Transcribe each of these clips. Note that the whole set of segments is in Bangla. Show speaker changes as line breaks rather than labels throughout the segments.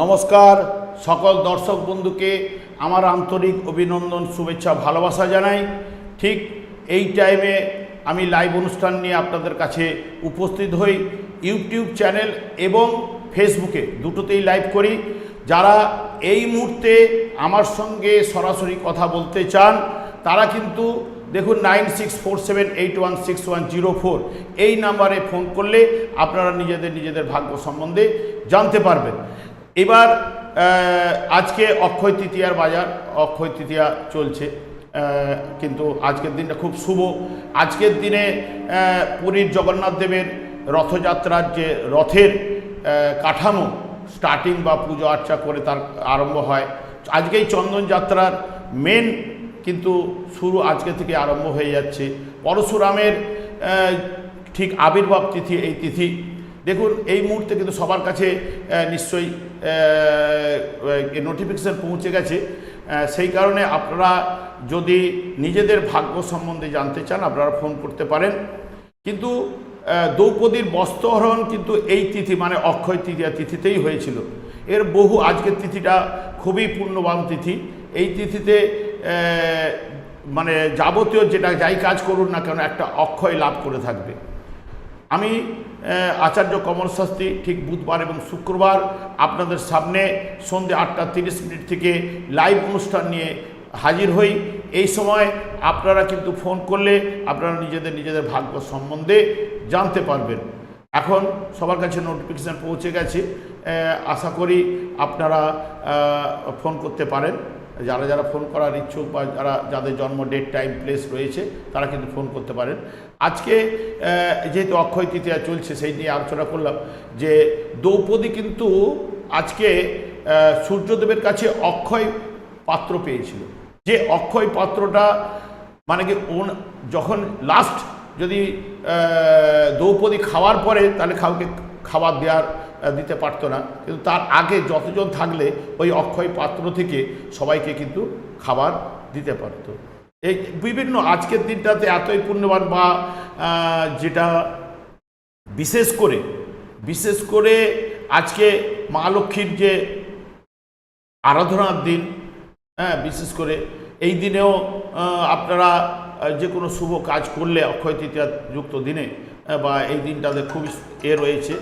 নমস্কার, সকল দর্শক বন্ধুকে আমার আন্তরিক অভিনন্দন, শুভেচ্ছা, ভালোবাসা জানাই। ঠিক এই টাইমে আমি লাইভ অনুষ্ঠান নিয়ে আপনাদের কাছে উপস্থিত হই ইউটিউব চ্যানেল এবং ফেসবুকে দুটোতেই লাইভ করি। যারা এই মুহূর্তে আমার সঙ্গে সরাসরি কথা বলতে চান, তারা কিন্তু দেখুন nine six four seven eight one six one zero four এই নাম্বারে ফোন করলে আপনারা নিজেদের নিজেদের ভাগ্য সম্বন্ধে জানতে পারবেন। এবার আজকে অক্ষয় তৃতীয়ার বাজার, অক্ষয় তৃতীয়া চলছে কিন্তু আজকের দিনটা খুব শুভ। আজকের দিনে পুরীর জগন্নাথ দেবের রথযাত্রার যে রথের কাঠামো স্টার্টিং বা পুজো আর্চা করে তার আরম্ভ হয়। আজকেই চন্দন যাত্রার মেন কিন্তু শুরু আজকে থেকে আরম্ভ হয়ে যাচ্ছে। পরশুরামের ঠিক আবির্ভাব তিথি, এই তিথি দেখুন, এই মুহূর্তে কিন্তু সবার কাছে নিশ্চয়ই নোটিফিকেশান পৌঁছে গেছে। সেই কারণে আপনারা যদি নিজেদের ভাগ্য সম্বন্ধে জানতে চান, আপনারা ফোন করতে পারেন। কিন্তু দ্রৌপদীর বস্ত্রহরণ কিন্তু এই তিথি মানে অক্ষয় তৃতীয়া তিথিতেই হয়েছিল। এর বহু আজকের তিথিটা খুবই পূর্ণবান তিথি। এই তিথিতে মানে যাবতীয় যেটা যাই কাজ করুন না কেন, একটা অক্ষয় লাভ করে থাকবে। আমি আচার্য কমল শাস্ত্রী, ঠিক বুধবার এবং শুক্রবার আপনাদের সামনে সন্ধে আটটা তিরিশ মিনিট থেকে লাইভ অনুষ্ঠান নিয়ে হাজির হই। এই সময় আপনারা কিন্তু ফোন করলে আপনারা নিজেদের নিজেদের ভাগ্য সম্বন্ধে জানতে পারবেন। এখন সবার কাছে নোটিফিকেশান পৌঁছে গেছে। আশা করি আপনারা ফোন করতে পারেন। যারা যারা ফোন করার ইচ্ছুক বা যারা, যাদের জন্ম ডেট টাইম প্লেস রয়েছে, তারা কিন্তু ফোন করতে পারেন। আজকে যেহেতু অক্ষয় তৃতীয়া চলছে, সেই নিয়ে আলোচনা করলাম যে দ্রৌপদী কিন্তু আজকে সূর্যদেবের কাছে অক্ষয় পাত্র পেয়েছিল। যে অক্ষয় পাত্রটা মানে কি যখন লাস্ট যদি দ্রৌপদী খাওয়ার পরে তাহলে কাউকে খাবার দেওয়ার দিতে পারতো না। কিন্তু তার আগে যতজন থাকলে ওই অক্ষয় পাত্র থেকে সবাইকে কিন্তু খাবার দিতে পারতো। এই বিভিন্ন আজকের দিনটাতে এতই পুণ্যবান বা যেটা বিশেষ করে বিশেষ করে আজকে মা লক্ষ্মীর যে আরাধনার দিন হ্যাঁ বিশেষ করে এই দিনেও আপনারা যে কোনো শুভ কাজ করলে অক্ষয় তৃতীয়া যুক্ত দিনে বা এই দিনটাতে খুবই এ রয়েছে।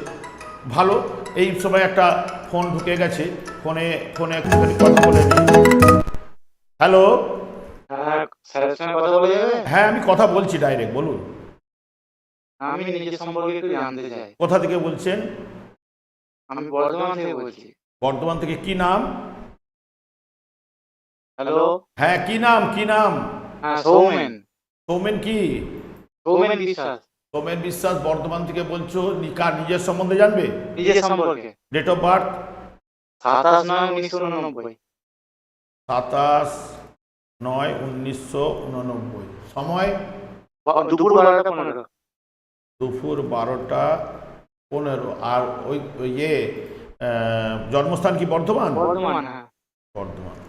ভালো এই সময় একটা ফোন ঢুকে গেছে ফোনে ফোনে একটুখানি কথা বলে হ্যালো?
হ্যাঁ
হ্যাঁ আমি কথা বলছি ডাইরেক্ট বলুন।
আমি নিজের সম্পর্কে একটু জানতে চাই।
কোথা থেকে বলছেন?
আমি বর্ধমান থেকে বলছি।
বর্ধমান থেকে কি নাম?
হ্যালো?
হ্যাঁ কি নাম কি নাম?
হ্যাঁ সৌমেন।
সৌমেন কি?
সৌমেন বিশ্বাস।
সৌমেন বিশ্বাস বর্ধমান থেকে বলছো নি- কার নিজের সম্বন্ধে জানবে?
নিজের সম্পর্কে।
ডেট অফ বার্থ
সাতাশ নয় উনিশশো উননব্বই।
সাতাশ নয় উনিশশো উননব্বই। সময়?
দুপুর বারোটা পনেরো।
দুপুর বারোটা পনেরো। আর ওই ওই ইয়ে আহ, জন্মস্থান কি বর্ধমান?
বর্ধমান।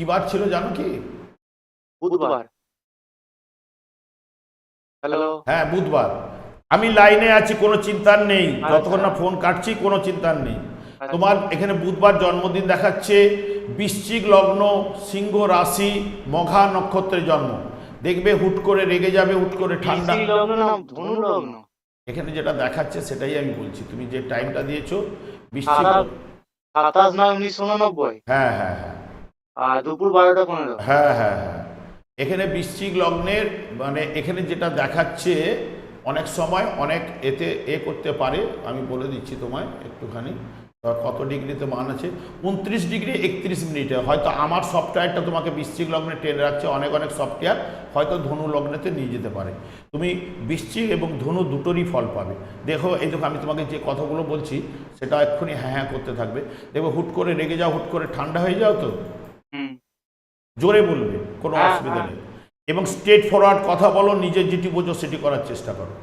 কি বার ছিল জানো কি?
বুধবার। হ্যালো
হ্যাঁ বুধবার। আমি লাইনে আছি কোনো চিন্তার নেই। যতক্ষণ না ফোন কাটছি কোনো চিন্তার নেই। তোমার এখানে বুধবার জন্মদিন দেখাচ্ছে বৃশ্চিক লগ্ন সিংহ রাশি মঘা নক্ষত্রের জন্ম। দেখবে হুট করে রেগে যাবে হুট করে ঠান্ডা।
বৃশ্চিক লগ্ন না ধনু লগ্ন?
এখানে যেটা দেখাচ্ছে সেটাই আমি বলছি। তুমি যে টাইমটা দিয়েছ বৃশ্চিক হ্যাঁ হ্যাঁ হ্যাঁ।
দুপুর বারোটা পনেরো।
হ্যাঁ হ্যাঁ হ্যাঁ। এখানে বৃশ্চিক লগ্নের মানে এখানে যেটা দেখাচ্ছে, অনেক সময় অনেক এতে এ করতে পারে, আমি বলে দিচ্ছি তোমায় একটুখানি। কত ডিগ্রিতে মান আছে? উনত্রিশ ডিগ্রি একত্রিশ মিনিটে। হয়তো আমার সফটওয়্যারটা তোমাকে বৃশ্চিক লগ্নে টেনে রাখছে, অনেক অনেক সফটওয়্যার। হয়তো ধনু লগ্নেতে নিয়ে যেতে পারে। তুমি বৃশ্চিক এবং ধনু দুটোরই ফল পাবে। দেখো, এই দেখো, আমি তোমাকে যে কথাগুলো বলছি, সেটা এক্ষুনি হ্যাঁ হ্যাঁ করতে থাকবে। দেখো, হুট করে রেগে যাও, হুট করে ঠান্ডা হয়ে যাও তো? জোরে বলবে কোনো
হ্যাঁ,
অসুবিধা
হ্যাঁ।
নেই। এবং স্ট্রেট ফরওয়ার্ড কথা বলো নিজের যেটি বোঝো সেটি করার চেষ্টা করো।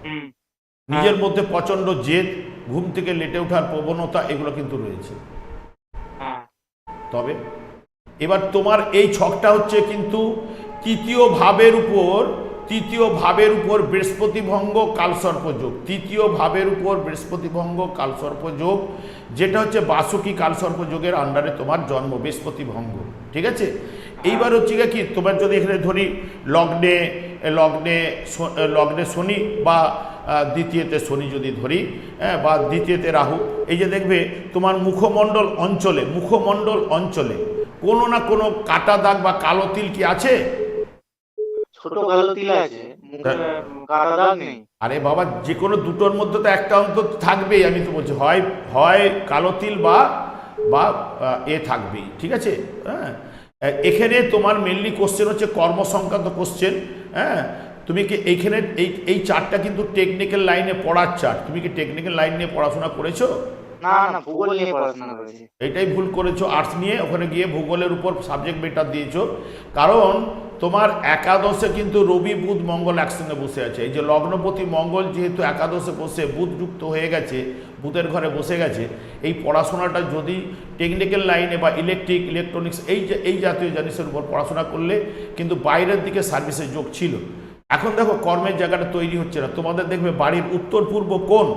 নিজের মধ্যে প্রচণ্ড জেদ ঘুম থেকে লেটে ওঠার প্রবণতা এগুলো কিন্তু রয়েছে।
হ্যাঁ।
তবে এবার তোমার এই ছকটা হচ্ছে কিন্তু তৃতীয় ভাবের উপর তৃতীয় ভাবের উপর বৃহস্পতি ভঙ্গ কালসর্প যোগ। তৃতীয় ভাবের উপর বৃহস্পতি ভঙ্গ কালসর্প যোগ যেটা হচ্ছে বাসুকি কালসর্প যোগের আন্ডারে তোমার জন্ম বৃহস্পতি ভঙ্গ ঠিক আছে? এইবার হচ্ছে গিয়ে কি তোমার যদি এখানে ধরি লগ্নে লগ্নে লগ্নে শনি বা দ্বিতীয়তে শনি যদি ধরি হ্যাঁ, বা দ্বিতীয়তে রাহু এই যে দেখবে তোমার মুখমণ্ডল অঞ্চলে মুখমণ্ডল অঞ্চলে কোনো না কোনো কাটা দাগ বা কালো তিল কি আছে?
ছোট কালো তিল আছে কাটা দাগ নেই।
আরে বাবা যে কোনো দুটোর মধ্যে তো একটা অন্তত থাকবেই আমি তো বলছি হয় হয় কালো তিল বা বা এ থাকবেই ঠিক আছে? হ্যাঁ এখানে তোমার মেনলি কোশ্চেন হচ্ছে কর্ম সংক্রান্ত কোশ্চেন হ্যাঁ? তুমি কি এইখানে এই এই চারটা কিন্তু টেকনিক্যাল লাইনে পড়ার চার্ট তুমি কি টেকনিক্যাল লাইন নিয়ে পড়াশোনা করেছ?
না না ভূগোল নিয়ে পড়াশোনা করেছি।
এটাই ভুল করেছ। আর্টস নিয়ে ওখানে গিয়ে ভূগোলের উপর সাবজেক্ট বেটার দিয়েছ। কারণ তোমার একাদশে কিন্তু রবি বুধ মঙ্গল একসঙ্গে বসে আছে। এই যে লগ্নপতি মঙ্গল যেহেতু একাদশে বসে বুধ যুক্ত হয়ে গেছে বুধের ঘরে বসে গেছে এই পড়াশোনাটা যদি টেকনিক্যাল লাইনে বা ইলেকট্রিক ইলেকট্রনিক্স এই যে এই জাতীয় জিনিসের উপর পড়াশোনা করলে কিন্তু বাইরের দিকে সার্ভিসের যোগ ছিল। এখন দেখো কর্মের জায়গাটা তৈরি হচ্ছে না। তোমাদের দেখবে বাড়ির উত্তর পূর্ব কোণ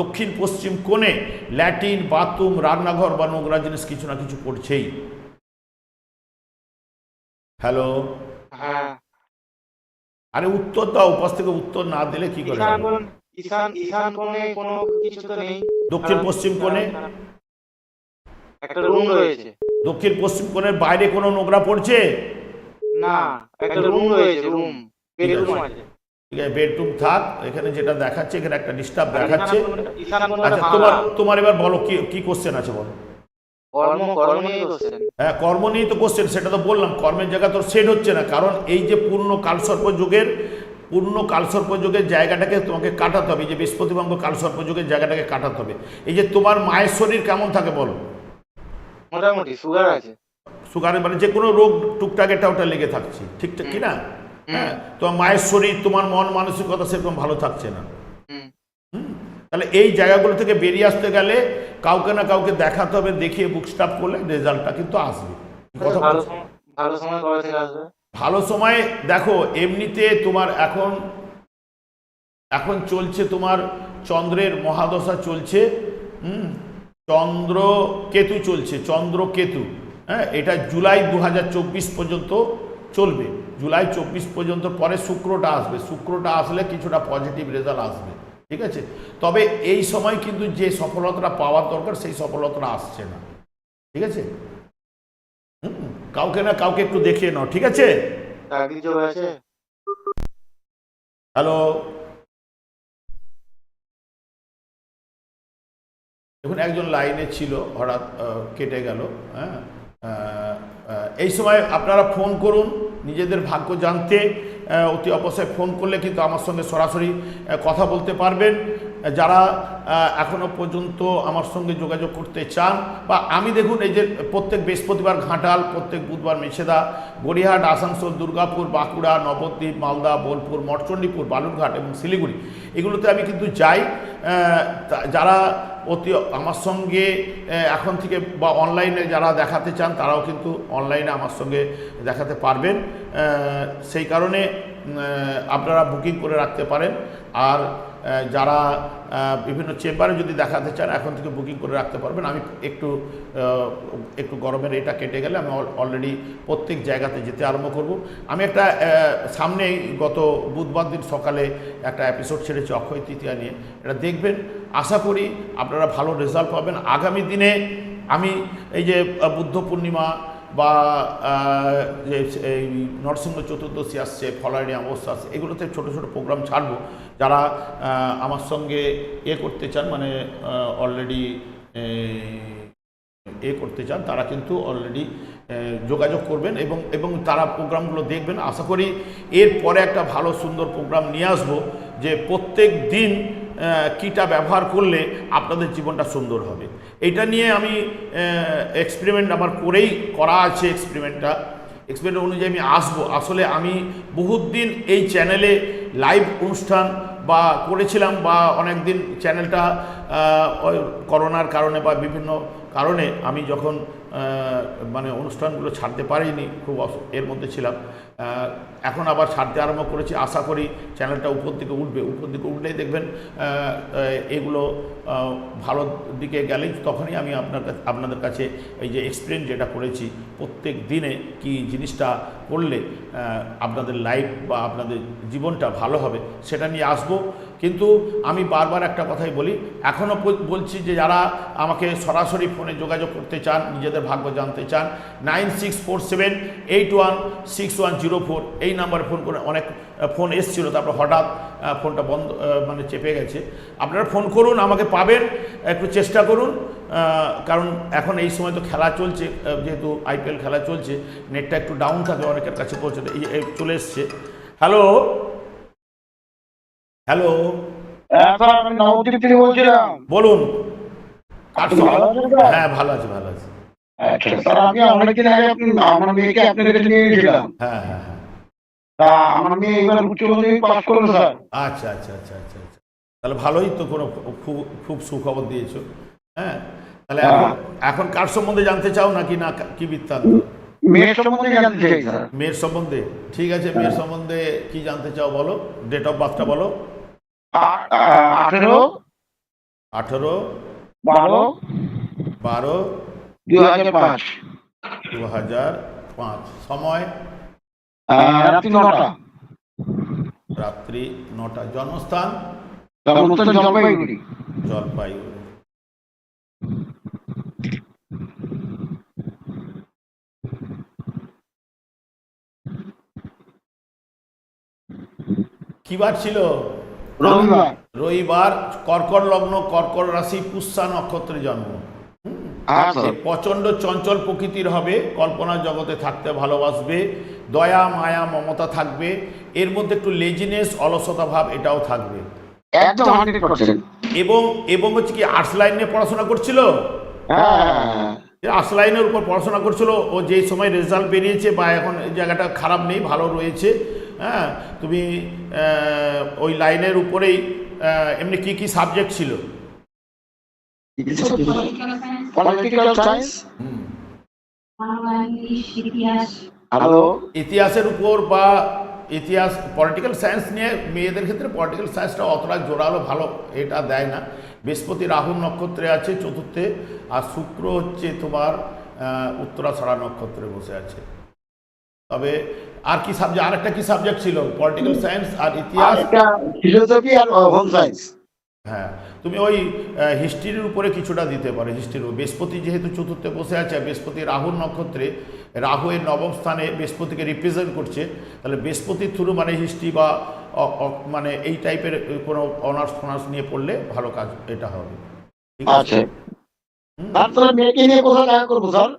দক্ষিণ পশ্চিম কোণে ল্যাটিন বাথরুম রান্নাঘর বা নোংরা জিনিস কিছু না কিছু পড়ছেই হ্যালো
হ্যাঁ।
আরে উত্তর দাও উপাস থেকে উত্তর না দিলে কি করে
ঈশান ঈশান কোণে কোনো কিছু তো নেই।
দক্ষিণ পশ্চিম কোণে?
একটা রুম রয়েছে।
দক্ষিণ পশ্চিম কোণের বাইরে কোনো নোংরা পড়ছে?
না একটা রুম রয়েছে রুম। বেডরুম আছে।
বেডরুম থাক এখানে যেটা দেখাচ্ছে এখানে একটা ডিস্টার্ব দেখাচ্ছে। আচ্ছা তোমার তোমার এবার বলো কি কি কোশ্চেন আছে বলো? হ্যাঁ কর্ম নিয়ে তো কোশ্চেন সেটা তো বললাম কর্মের জায়গা তোর সেট হচ্ছে না। কারণ এই যে পূর্ণ কালসর্প যুগের পূর্ণ কালসর্প যুগের জায়গাটাকে তোমাকে কাটাতে হবে যে বৃহস্পতিবঙ্গ কালসর্প যুগের জায়গাটাকে কাটাতে হবে। এই যে তোমার মায়ের শরীর কেমন থাকে বলো?
মোটামুটি সুগার আছে।
সুগারের মানে যে কোনো রোগ টুকটাক এটা ওটা লেগে থাকছে ঠিকঠাক কি না? হ্যাঁ তোমার মায়ের শরীর তোমার মন মানসিকতা সেরকম ভালো থাকছে না।
হুম।
তাহলে এই জায়গাগুলো থেকে বেরিয়ে আসতে গেলে কাউকে না কাউকে দেখাতে হবে দেখিয়ে বুক স্টাপ করলে রেজাল্টটা কিন্তু আসবে। কথা
ভালো
বলছি।
সময় ভালো সময় কবে থেকে আসবে।
ভালো সময়, দেখো, এমনিতে তোমার এখন এখন চলছে তোমার চন্দ্রের মহাদশা চলছে, হুম? চন্দ্র কেতু চলছে চন্দ্র কেতু হ্যাঁ? এটা জুলাই দু হাজার চব্বিশ পর্যন্ত চলবে। জুলাই চব্বিশ পর্যন্ত পরে শুক্রটা আসবে। শুক্রটা আসলে কিছুটা পজিটিভ রেজাল্ট আসবে, ঠিক আছে? তবে এই সময় কিন্তু যে সফলতাটা পাওয়ার দরকার, সেই সফলতাটা আসছে না, ঠিক আছে? কাউকে না কাউকে একটু দেখিয়ে নাও ঠিক আছে? হ্যালো? দেখুন একজন লাইনে ছিল হঠাৎ কেটে গেল হ্যাঁ? এই সময় আপনারা ফোন করুন নিজেদের ভাগ্য জানতে অতি অবশ্যই ফোন করলে কিন্তু আমার সঙ্গে সরাসরি কথা বলতে পারবেন। যারা এখনও পর্যন্ত আমার সঙ্গে যোগাযোগ করতে চান, বা আমি দেখুন এই যে প্রত্যেক বৃহস্পতিবার ঘাটাল, প্রত্যেক বুধবার মেছেদা, গড়িয়াহাট, আসানসোল, দুর্গাপুর, বাঁকুড়া, নবদ্বীপ, মালদা, বোলপুর, মঠচণ্ডীপুর, বালুরঘাট এবং শিলিগুড়ি। এগুলোতে আমি কিন্তু যাই যারা অতি, আমার সঙ্গে এখন থেকে বা অনলাইনে যারা দেখাতে চান, তারাও কিন্তু অনলাইনে আমার সঙ্গে দেখাতে পারবেন। সেই কারণে আপনারা বুকিং করে রাখতে পারেন। আর যারা বিভিন্ন চেম্বারে যদি দেখাতে চান, এখন থেকে বুকিং করে রাখতে পারবেন। আমি একটু একটু গরমের এটা কেটে গেলে আমি অলরেডি প্রত্যেক জায়গাতে যেতে আরম্ভ করব। আমি একটা সামনেই গত বুধবার দিন সকালে একটা এপিসোড ছেড়েছি, অক্ষয় তৃতীয়া নিয়ে। এটা দেখবেন। আশা করি আপনারা ভালো রেজাল্ট পাবেন। আগামী দিনে আমি এই যে বুদ্ধ পূর্ণিমা বা এই নরসিংহ চতুর্দশী আসছে ফলানি অমাবস্যা আসছে, এগুলোতে ছোট ছোট প্রোগ্রাম ছাড়বো। যারা আমার সঙ্গে এ করতে চান মানে অলরেডি এ করতে চান, তারা কিন্তু অলরেডি যোগাযোগ করবেন এবং এবং তারা প্রোগ্রামগুলো দেখবেন। আশা করি এরপরে একটা ভালো সুন্দর প্রোগ্রাম নিয়ে আসব, যে প্রত্যেক দিন কীটা ব্যবহার করলে আপনাদের জীবনটা সুন্দর হবে। এটা নিয়ে আমি এক্সপেরিমেন্ট আমার করেই করা আছে এক্সপেরিমেন্টটা এক্সপেরিমেন্ট অনুযায়ী আমি আসব। আসলে আমি বহুত দিন এই চ্যানেলে লাইভ অনুষ্ঠান বা করেছিলাম বা অনেক দিন চ্যানেলটা করোনার কারণে বা বিভিন্ন কারণে আমি যখন মানে অনুষ্ঠানগুলো ছাড়তে পারিনি, খুব এর মধ্যে ছিলাম। এখন আবার ছাড়তে আরম্ভ করেছি। আশা করি চ্যানেলটা উপর দিকে উঠবে। উপর দিকে উঠলেই দেখবেন এগুলো ভালো দিকে গেলেই তখনই আমি আপনার আপনাদের কাছে এই যে এক্সপ্লেন যেটা করেছি, প্রত্যেক দিনে কি জিনিসটা করলে আপনাদের লাইফ বা আপনাদের জীবনটা ভালো হবে, সেটা নিয়ে আসব। কিন্তু আমি বারবার একটা কথাই বলি এখনও বলছি যে যারা আমাকে সরাসরি ফোনে যোগাযোগ করতে চান, নিজেদের ভাগ্য জানতে চান nine six four seven eight one six one zero four এই নাম্বারে ফোন করে অনেক ফোন এসেছিল। তারপর হঠাৎ ফোনটা বন্ধ মানে চেপে গেছে। আপনারা ফোন করুন, আমাকে পাবেন, একটু চেষ্টা করুন। কারণ এখন এই সময় তো খেলা চলছে যেহেতু আইপিএল খেলা চলছে নেটটা একটু ডাউন থাকে অনেকের কাছে পৌঁছতে এই চলে এসছে। হ্যালো হ্যালো
হ্যাঁ
বলুন? হ্যাঁ ভালো আছে ভালো আছে।
আচ্ছা স্যার আমি অনেকদিন আগে আমার মেয়েকে আপনার কাছে নিয়ে গেছিলাম।
হ্যাঁ হ্যাঁ হ্যাঁ।
তা আমার মেয়ে এবার উচ্চ মাধ্যমিক পাস করল স্যার।
আচ্ছা আচ্ছা আচ্ছা আচ্ছা আচ্ছা। তাহলে ভালোই তো কোনো খুব খুব সুখবর দিয়েছ। হ্যাঁ তাহলে এখন এখন কার সম্বন্ধে জানতে চাও নাকি না কি বৃত্তান্ত
মেয়ের সম্বন্ধে জানতে চাই স্যার।
মেয়ের সম্বন্ধে? ঠিক আছে মেয়ের সম্বন্ধে কি জানতে চাও বলো? ডেট অফ বার্থটা বলো।
আঠেরো।
আঠেরো।
বারো।
বারো।
দুই হাজার পাঁচ।
দু হাজার পাঁচ। সময়?
রাত্রি নটা।
রাত্রি নটা। জন্মস্থান
জলপাইগুড়ি।
জলপাইগুড়ি। কি বার ছিল?
রবিবার।
রবিবার কর্কট লগ্ন কর্কট রাশি পুষ্যা নক্ষত্রে জন্ম।
হ্যাঁ
প্রচণ্ড চঞ্চল প্রকৃতির হবে কল্পনা জগতে থাকতে ভালোবাসবে দয়া মায়া মমতা থাকবে এর মধ্যে একটু লেজিনেস অলসতা ভাব এটাও থাকবে। এবং এবং হচ্ছে কি আর্টস লাইন নিয়ে পড়াশোনা করছিল?
হ্যাঁ।
আর্টস লাইনের উপর পড়াশোনা করছিল ও যেই সময় রেজাল্ট বেরিয়েছে বা এখন এই জায়গাটা খারাপ নেই ভালো রয়েছে হ্যাঁ তুমি ওই লাইনের উপরেই এমনি কি কি সাবজেক্ট ছিল? ইতিহাসের উপর বা ইতিহাস পলিটিক্যাল সায়েন্স নিয়ে মেয়েদের ক্ষেত্রে পলিটিক্যাল সায়েন্সটা অতটা জোরালো ভালো এটা দেয় না। বৃহস্পতি রাহু নক্ষত্রে আছে চতুর্থে আর শুক্র হচ্ছে তোমার আহ, উত্তরাছড়া নক্ষত্রে বসে আছে। তবে আর কি সাবজেক্ট আরেকটা কি সাবজেক্ট ছিল? পলিটিক্যাল সায়েন্স আর ইতিহাস?
ফিলোসফি আর হোম সায়েন্স
হ্যাঁ তুমি ওই হিস্ট্রির উপরে কিছুটা দিতে পারো হিস্ট্রির বৃহস্পতি যেহেতু চতুর্থে বসে আছে আর বৃহস্পতি রাহুর নক্ষত্রে রাহু এর নবম স্থানে বৃহস্পতিকে রিপ্রেজেন্ট করছে তাহলে বৃহস্পতির থ্রু মানে হিস্ট্রি বা মানে এই টাইপের কোনো অনার্স ফনার্স নিয়ে পড়লে ভালো কাজ এটা হবে। ঠিক
আচ্ছা।
হুম।
মেয়েকে নিয়ে কোথায় দেখা করব স্যার?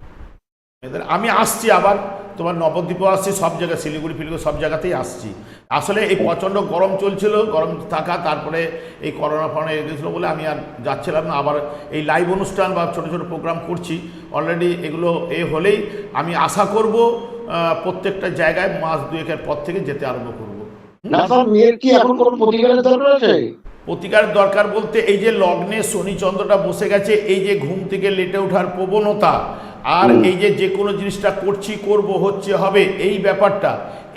আমি আসছি আবার। তোমার নবদ্বীপও আসছি সব জায়গায় শিলিগুড়ি ফিলিগুড়ি সব জায়গাতেই আসছি। আসলে এই প্রচণ্ড গরম চলছিল গরম থাকা তারপরে এই করোনা ফরোনা এগেছিলো বলে আমি আর যাচ্ছিলাম না। আবার এই লাইভ অনুষ্ঠান বা ছোটো ছোটো প্রোগ্রাম করছি অলরেডি এগুলো এ হলেই আমি আশা করব প্রত্যেকটা জায়গায় মাস দুয়েকের পর থেকে যেতে আরম্ভ করব।
না স্যার মেয়ের কি এখন কোনো প্রতিকারের দরকার আছে?
প্রতিকার দরকার বলতে এই যে লগ্নে শনিচন্দ্রটা বসে গেছে এই যে ঘুম থেকে লেটে ওঠার প্রবণতা আর এই যে যে কোনো জিনিসটা করছি, করব, হচ্ছে, হবে, এই ব্যাপারটা,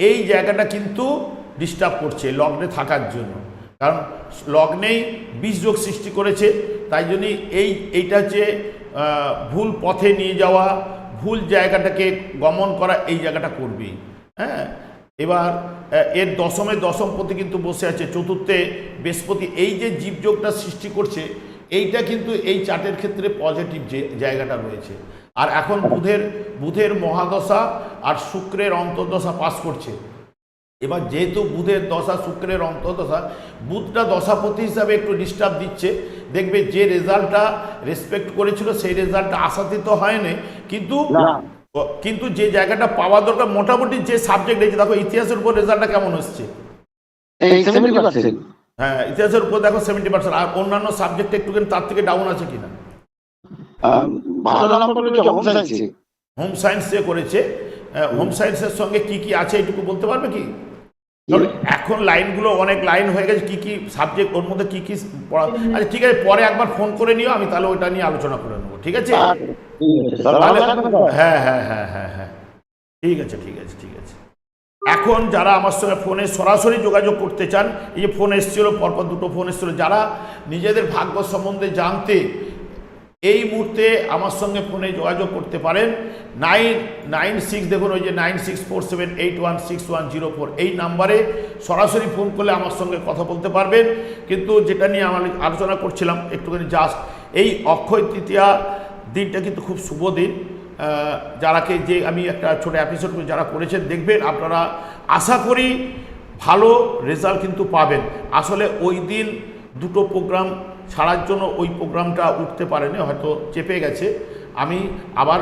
এই জায়গাটা কিন্তু ডিস্টার্ব করছে লগ্নে থাকার জন্য। কারণ লগ্নেই বীজযোগ সৃষ্টি করেছে, তাই জন্যই এই, এইটা হচ্ছে ভুল পথে নিয়ে যাওয়া, ভুল জায়গাটাকে গমন করা, এই জায়গাটা করবেই। হ্যাঁ? এবার এর দশমে দশম পতি কিন্তু বসে আছে, চতুর্থে বৃহস্পতি, এই যে জীবযোগটা সৃষ্টি করছে, এইটা কিন্তু এই চার্টের ক্ষেত্রে পজিটিভ যে, জায়গাটা রয়েছে। আর এখন বুধের বুধের মহাদশা আর শুক্রের অন্তর্দশা পাস করছে। এবার যেহেতু বুধের দশা শুক্রের অন্তর্দশা বুধটা দশাপতি হিসাবে একটু ডিস্টার্ব দিচ্ছে। দেখবে যে রেজাল্টটা রেসপেক্ট করেছিল সেই রেজাল্টটা আশাতীত হয়নি। কিন্তু কিন্তু যে জায়গাটা পাওয়া দরকার মোটামুটি যে সাবজেক্ট রয়েছে দেখো ইতিহাসের উপর রেজাল্টটা কেমন হচ্ছে হ্যাঁ ইতিহাসের উপর দেখো সেভেন্টি পার্সেন্ট আর অন্যান্য সাবজেক্ট একটুখানি তার থেকে ডাউন আছে কিনা?
ভালো নাম্বার করেছে হোম সায়েন্সে
হোম সায়েন্স করেছে। হোম সায়েন্সের সঙ্গে কি কি আছে এটুকু বলতে পারবে কি? এখন লাইনগুলো অনেক লাইন হয়ে গেছে কি কি সাবজেক্ট ওর মধ্যে কি কি পড়া আচ্ছা ঠিক আছে পরে একবার ফোন করে নিও আমি তাহলে ওইটা নিয়ে আলোচনা করে নেব ঠিক আছে? হ্যাঁ হ্যাঁ হ্যাঁ হ্যাঁ হ্যাঁ। ঠিক আছে ঠিক আছে ঠিক আছে। এখন যারা আমার সঙ্গে ফোনে সরাসরি যোগাযোগ করতে চান এই যে ফোন এসেছিল পরপর দুটো ফোন এসেছিল যারা নিজেদের ভাগ্য সম্বন্ধে জানতে এই মুহূর্তে আমার সঙ্গে ফোনে যোগাযোগ করতে পারেন। নাইন নাইন সিক্স, দেখুন ওই যে nine six four seven eight one six one zero four এই নাম্বারে সরাসরি ফোন করলে আমার সঙ্গে কথা বলতে পারবেন। কিন্তু যেটা নিয়ে আমরা আলোচনা করছিলাম একটুখানি জাস্ট এই অক্ষয় তৃতীয়া দিনটা কিন্তু খুব শুভ দিন। যারাকে যে আমি একটা ছোট এপিসোড যারা করেছেন দেখবেন, আপনারা আশা করি ভালো রেজাল্ট কিন্তু পাবেন। আসলে ওই দিন দুটো প্রোগ্রাম ছাড়ার জন্য ওই প্রোগ্রামটা উঠতে পারেনি, হয়তো চেপে গেছে। আমি আবার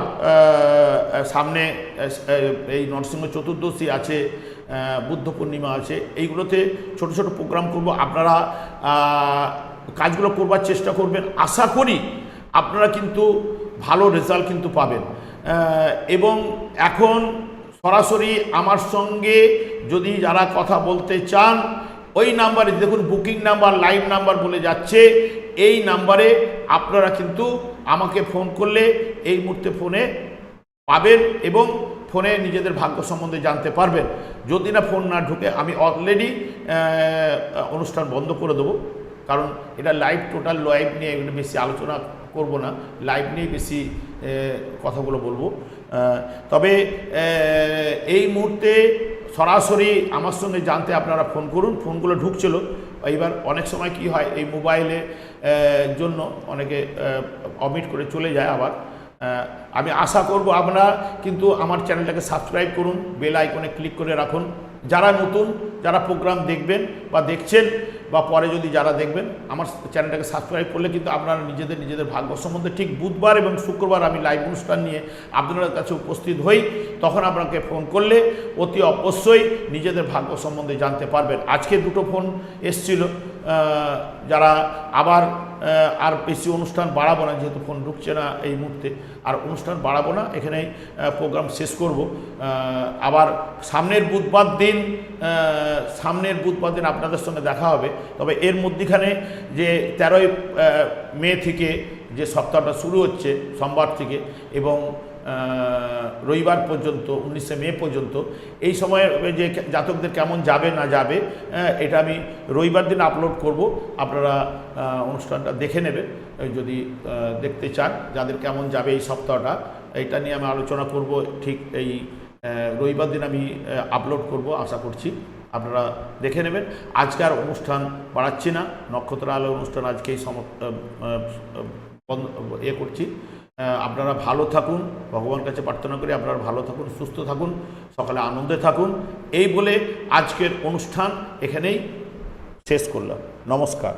সামনে এই নরসিংহ চতুর্দশী আছে বুদ্ধ পূর্ণিমা আছে, এইগুলোতে ছোট ছোট প্রোগ্রাম করব। আপনারা কাজগুলো করবার চেষ্টা করবেন। আশা করি আপনারা কিন্তু ভালো রেজাল্ট কিন্তু পাবেন। এবং এখন সরাসরি আমার সঙ্গে যদি যারা কথা বলতে চান ওই নাম্বারে দেখুন বুকিং নাম্বার লাইভ নাম্বার বলে যাচ্ছে। এই নাম্বারে আপনারা কিন্তু আমাকে ফোন করলে এই মুহূর্তে ফোনে পাবেন এবং ফোনে নিজেদের ভাগ্য সম্বন্ধে জানতে পারবেন। যদি না ফোন না ঢুকে, আমি অলরেডি অনুষ্ঠান বন্ধ করে দেবো। কারণ এটা লাইভ টোটাল লাইভ নিয়ে এগুলো বেশি আলোচনা করব না। লাইভ নিয়ে বেশি কথাগুলো বলব। তবে এই মুহূর্তে সরাসরি আমার সঙ্গে জানতে আপনারা ফোন করুন, ফোনগুলো ঢুকছিল। এইবার অনেক সময় কি হয়, এই মোবাইলে জন্য অনেকে অমিট করে চলে যায় আবার। আমি আশা করব আপনারা কিন্তু আমার চ্যানেলটাকে সাবস্ক্রাইব করুন, বেল আইকনে ক্লিক করে রাখুন। যারা নতুন যারা প্রোগ্রাম দেখবেন বা দেখছেন বা পরে যদি যারা দেখবেন, আমার চ্যানেলটাকে সাবস্ক্রাইব করলে কিন্তু আপনারা নিজেদের নিজেদের ভাগ্য সম্বন্ধে ঠিক বুধবার এবং শুক্রবার আমি লাইভ অনুষ্ঠান নিয়ে আপনাদের কাছে উপস্থিত হই। তখন আপনাকে ফোন করলে অতি অবশ্যই নিজেদের ভাগ্য সম্বন্ধে জানতে পারবেন। আজকে দুটো ফোন এসছিল যারা আবার আর বেশি অনুষ্ঠান বাড়াবো না, যেহেতু ফোন ঢুকছে না এই মুহূর্তে। আর অনুষ্ঠান বাড়াবো না, এখানেই প্রোগ্রাম শেষ করব। আবার সামনের বুধবার দিন সামনের বুধবার দিন আপনাদের সঙ্গে দেখা হবে। তবে এর মধ্যেখানে যে তেরোই মে থেকে যে সপ্তাহটা শুরু হচ্ছে সোমবার থেকে এবং রবিবার পর্যন্ত উনিশে মে পর্যন্ত এই সময়ে যে জাতকদের কেমন যাবে না যাবে এটা আমি রবিবার দিন আপলোড করব। আপনারা অনুষ্ঠানটা দেখে নেবেন যদি দেখতে চান যাদের কেমন যাবে এই সপ্তাহটা এটা নিয়ে আমি আলোচনা করব। ঠিক এই রবিবার দিন আমি আপলোড করব আশা করছি আপনারা দেখে নেবেন। আজকে আর অনুষ্ঠান বাড়াচ্ছি না নক্ষত্র আলো অনুষ্ঠান আজকেই সম এ করছি। আহ, আপনারা ভালো থাকুন ভগবান কাছে প্রার্থনা করি আপনারা ভালো থাকুন, সুস্থ থাকুন, সকালে আনন্দে থাকুন। এই বলে আজকের অনুষ্ঠান এখানেই শেষ করলাম। নমস্কার।